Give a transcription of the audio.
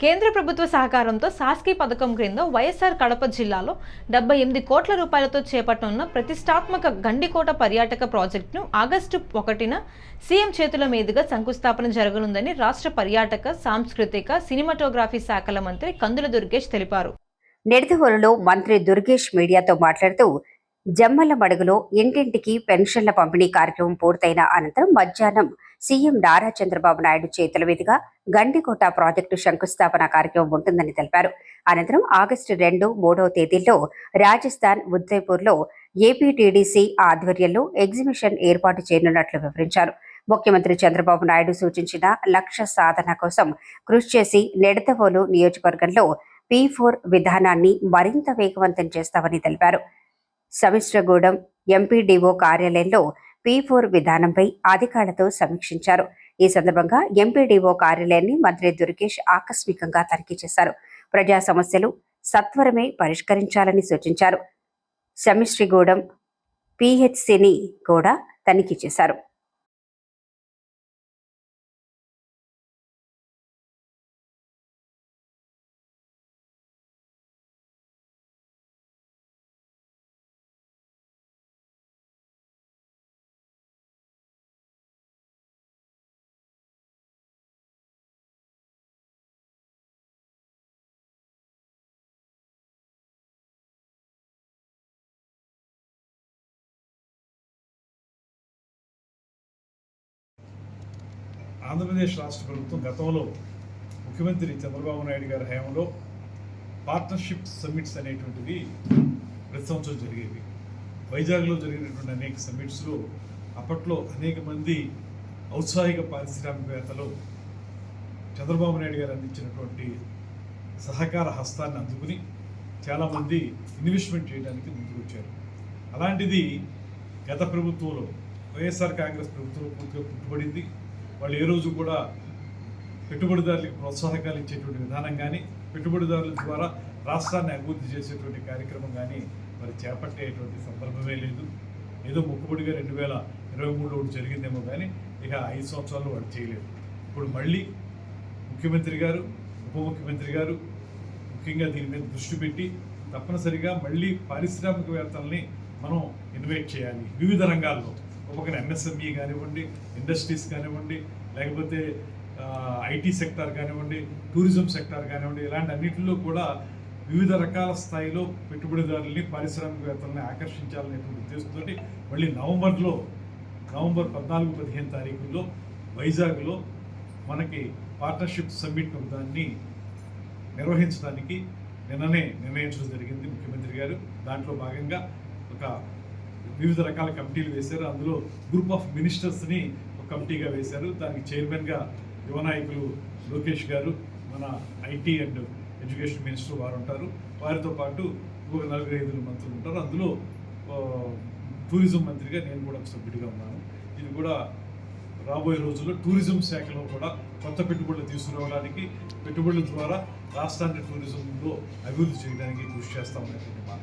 కేంద్ర ప్రభుత్వ సహకారంతో సాస్కి పథకం క్రింద వైఎస్ఆర్ కడప జిల్లాలో డెబ్బై ఎనిమిది కోట్ల రూపాయలతో చేపట్టనున్న ప్రతిష్టాత్మక గండికోట పర్యాటక ప్రాజెక్టును ఆగస్టు ఒకటిన సీఎం చేతుల మీదుగా శంకుస్థాపన జరగనుందని రాష్ట్ర పర్యాటక సాంస్కృతిక సినిమాటోగ్రఫీ శాఖల మంత్రి కందుల దుర్గేష్ తెలిపారు. నిడదవోలులో మంత్రి దుర్గేష్ మీడియాతో మాట్లాడుతూ జమ్మల మడుగులో ఇంటింటికి పెన్షన్ల పంపిణీ కార్యక్రమం పూర్తయిన అనంతరం మధ్యాహ్నం సీఎం నారా చంద్రబాబు నాయుడు చేతుల మీదుగా గండికోట ప్రాజెక్టు శంకుస్థాపన కార్యక్రమం ఉంటుందని తెలిపారు. అనంతరం ఆగస్టు రెండు మూడవ తేదీల్లో రాజస్థాన్ ఉదయ్పూర్లో ఏపీటీడీసీ ఆధ్వర్యంలో ఎగ్జిబిషన్ ఏర్పాటు చేయనున్నట్లు వివరించారు. ముఖ్యమంత్రి చంద్రబాబు నాయుడు సూచించిన లక్ష్య సాధన కోసం కృషి చేసి నిడతవోలు నియోజకవర్గంలో పీ ఫోర్ విధానాన్ని మరింత వేగవంతం చేస్తామని తెలిపారు. సమిశ్రగూడెం ఎంపీడీఓ కార్యాలయంలో పీ ఫోర్ విధానంపై అధికారులతో సమీక్షించారు. ఈ సందర్భంగా ఎంపీడీఓ కార్యాలయాన్ని మంత్రి దుర్గేష్ ఆకస్మికంగా తనిఖీ చేశారు. ప్రజా సమస్యలు సత్వరమే పరిష్కరించాలని సూచించారు. సమిశ్రిగూడెం పిహెచ్సిని కూడా తనిఖీ చేశారు. ఆంధ్రప్రదేశ్ రాష్ట్ర ప్రభుత్వం గతంలో ముఖ్యమంత్రి చంద్రబాబు నాయుడు గారి హయాంలో పార్ట్నర్షిప్ సమ్మిట్స్ అనేటువంటివి ప్రతి సంవత్సరం జరిగేవి. వైజాగ్లో జరిగినటువంటి అనేక సమ్మిట్స్లో అప్పట్లో అనేక మంది ఔత్సాహిక పారిశ్రామికవేత్తలు చంద్రబాబు నాయుడు గారు అందించినటువంటి సహకార హస్తాన్ని అందుకుని చాలామంది ఇన్వెస్ట్మెంట్ చేయడానికి ముందుకు వచ్చారు అలాంటిది గత ప్రభుత్వంలో వైఎస్ఆర్ కాంగ్రెస్ ప్రభుత్వం పూర్తిగా పుట్టుబడింది. వాళ్ళు ఏ రోజు కూడా పెట్టుబడిదారులకు ప్రోత్సాహకాలు ఇచ్చేటువంటి విధానం కానీ పెట్టుబడిదారుల ద్వారా రాష్ట్రాన్ని అభివృద్ధి చేసేటువంటి కార్యక్రమం కానీ మరి చేపట్టేటువంటి సందర్భమే లేదు. ఏదో మొక్కుబడిగా రెండు వేల ఇరవై మూడులో జరిగిందేమో కానీ ఇక ఐదు సంవత్సరాలు వాడు చేయలేదు. ఇప్పుడు మళ్ళీ ముఖ్యమంత్రి గారు ఉప ముఖ్యమంత్రి గారు ముఖ్యంగా దీని మీద దృష్టి పెట్టి తప్పనిసరిగా మళ్ళీ పారిశ్రామికవేత్తల్ని మనం ఇన్వైట్ చేయాలి. వివిధ రంగాల్లో. ఒక ఎంఎస్ఎంఈ కానివ్వండి ఇండస్ట్రీస్ కానివ్వండి లేకపోతే ఐటీ సెక్టార్ కానివ్వండి టూరిజం సెక్టార్ కానివ్వండి ఇలాంటి అన్నింటిలో కూడా వివిధ రకాల స్థాయిలో పెట్టుబడిదారుల్ని పారిశ్రామికవేత్తల్ని ఆకర్షించాలనేటువంటి ఉద్దేశంతో మళ్ళీ నవంబర్లో నవంబర్ పద్నాలుగు పదిహేను తారీఖుల్లో వైజాగ్లో మనకి పార్ట్నర్షిప్ సమ్మిట్ దాన్ని నిర్వహించడానికి నిన్ననే నిర్ణయించడం జరిగింది ముఖ్యమంత్రి గారు. దాంట్లో భాగంగా ఒక వివిధ రకాల కమిటీలు వేశారు. అందులో గ్రూప్ ఆఫ్ మినిస్టర్స్ని ఒక కమిటీగా వేశారు. దానికి చైర్మన్గా యువ నాయకులు లోకేష్ గారు మన ఐటీ అండ్ ఎడ్యుకేషన్ మినిస్టర్ వారు ఉంటారు. వారితో పాటు ఇంకొక నలుగురు ఐదుగురు మంత్రులు ఉంటారు. అందులో టూరిజం మంత్రిగా నేను కూడా ఒక సభ్యుడిగా ఉన్నాను. ఇది కూడా రాబోయే రోజుల్లో టూరిజం శాఖలో కూడా కొత్త పెట్టుబడులు తీసుకురావడానికి పెట్టుబడుల ద్వారా రాష్ట్రాన్ని టూరిజంలో అభివృద్ధి చేయడానికి కృషి చేస్తామనేటువంటి మాట